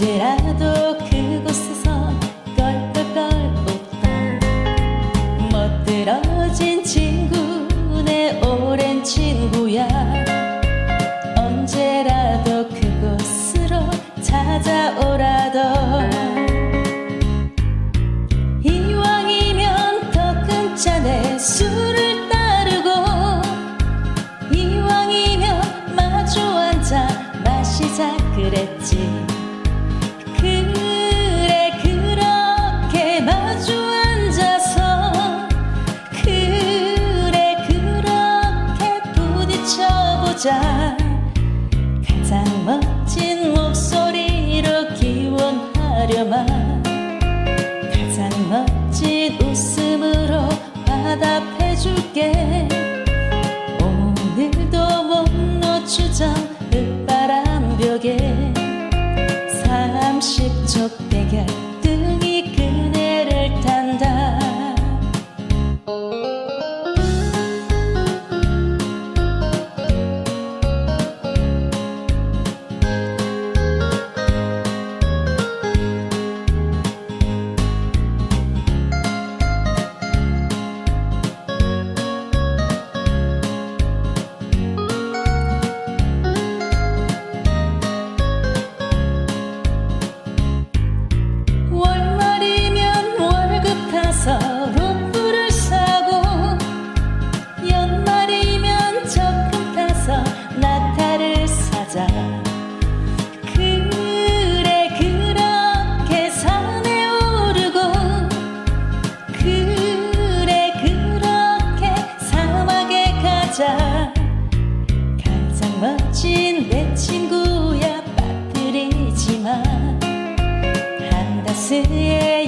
언제라도 그곳에서 껄껄껄 웃던 멋들어진 친구 내 오랜 친구야. 언제라도 그곳으로 찾아오라던 이왕이면 더 큰 잔에 술을 따르고 이왕이면 마주 앉아 마시자 그랬지. 여자 가장 멋진 목소리로 기원하려만 가장 멋진 웃음으로 화답해줄게. 오늘도 못 놓치자. yeah.